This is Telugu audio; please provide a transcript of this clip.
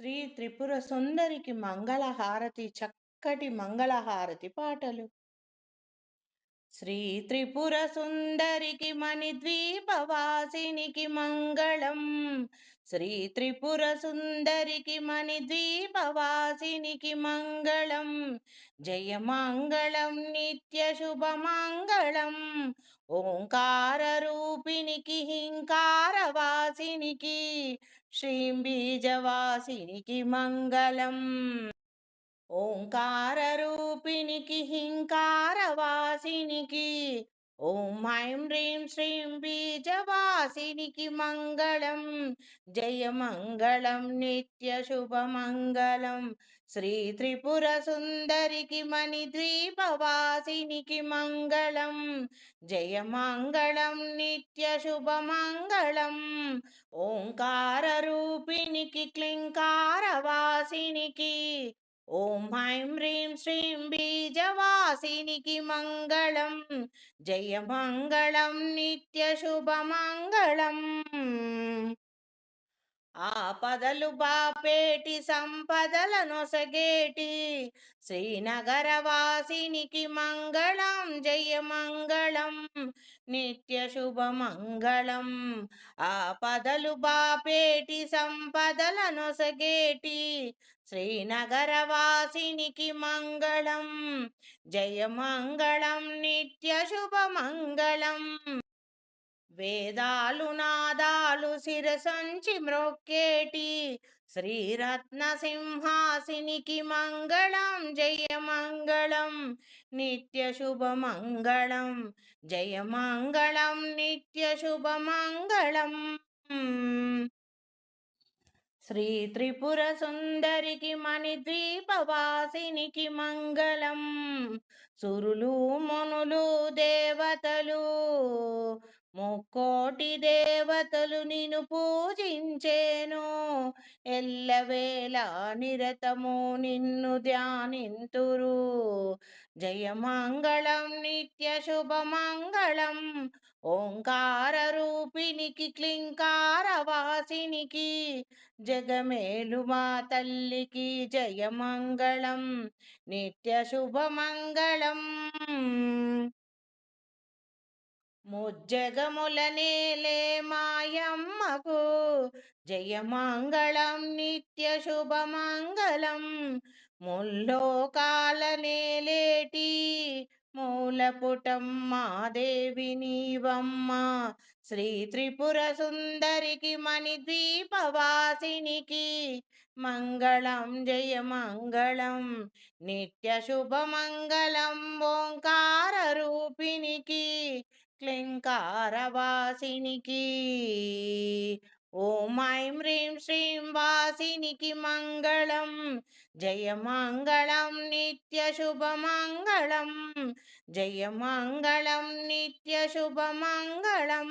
శ్రీ త్రిపుర సుందరికి మంగళహారతి చక్కటి మంగళహారతి పాటలు. శ్రీ త్రిపుర సుందరికి మణిద్వీపవాసినికి మంగళం. శ్రీ త్రిపుర సుందరికి మణిద్వీపవాసినికి మంగళం. జయ మంగళం నిత్య శుభమంగళం ఓంకార రూపినికి హింకార శ్రీం బీజవాసినికి మంగళం ఓంకార రూపినికి హింకార వాసినికి ఓం ఐం హ్రీం శ్రీం బీజవాసినికి మంగళం జయ మంగళం నిత్య శుభమంగళం శ్రీ త్రిపుర సుందరికి మణిద్వీపవాసినికి మంగళం జయ మంగళం నిత్య శుభమంగళం ఓంకార రూపినికి క్లింకార ఓం హైం హ్రీం శ్రీం బీజవాసినికి మంగళం జయ మంగళం నిత్య శుభ మంగళం ఆపదలు బాపేటి సంపదల నొసగేటి. శ్రీనగర వాసినికి మంగళం జయ మంగళం నిత్య శుభ మంగళం. ఆపదలు బాపేటి సంపదల నొసగేటి. శ్రీనగర వాసినికి మంగళం జయ మంగళం నిత్య శుభ మంగళం. వేదాలు నాదాలు శిరసంచి మ్రొక్కేటి. శ్రీరత్న సింహాసినికి మంగళం జయ మంగళం నిత్య శుభమంగళం జయ మంగళం నిత్య శుభమంగళం శ్రీ త్రిపుర సుందరికి మణిద్వీపవాసినికి మంగళం. సురులు మునులు దేవతలు. ముక్కోటి దేవతలు నిన్ను పూజించేను. ఎల్లవేళ నిరతము నిన్ను ధ్యానింతురు. జయమంగళం నిత్య శుభమంగళం ఓంకార రూపినికి క్లింకార వాసినికి జగమేలు మా తల్లికి జయమంగళం నిత్య శుభమంగళం ముజ్జగములనేలే మాయమ్మకు. జయమంగళం నిత్య శుభమంగళం. ముల్లోకాలనేలేటి నేలేటి మూలపుటమ్మా దేవి నీవమ్మ. శ్రీ త్రిపుర సుందరికి మణిద్వీపవాసినికి మంగళం జయ మంగళం నిత్య శుభమంగళం ఓంకార రూపినికి క్లింకారవాసినికి ఓం ఐం హ్రీం శ్రీం వాసినికి మంగళం జయ మంగళం నిత్య శుభ మంగళం జయ మంగళం నిత్య శుభ మంగళం.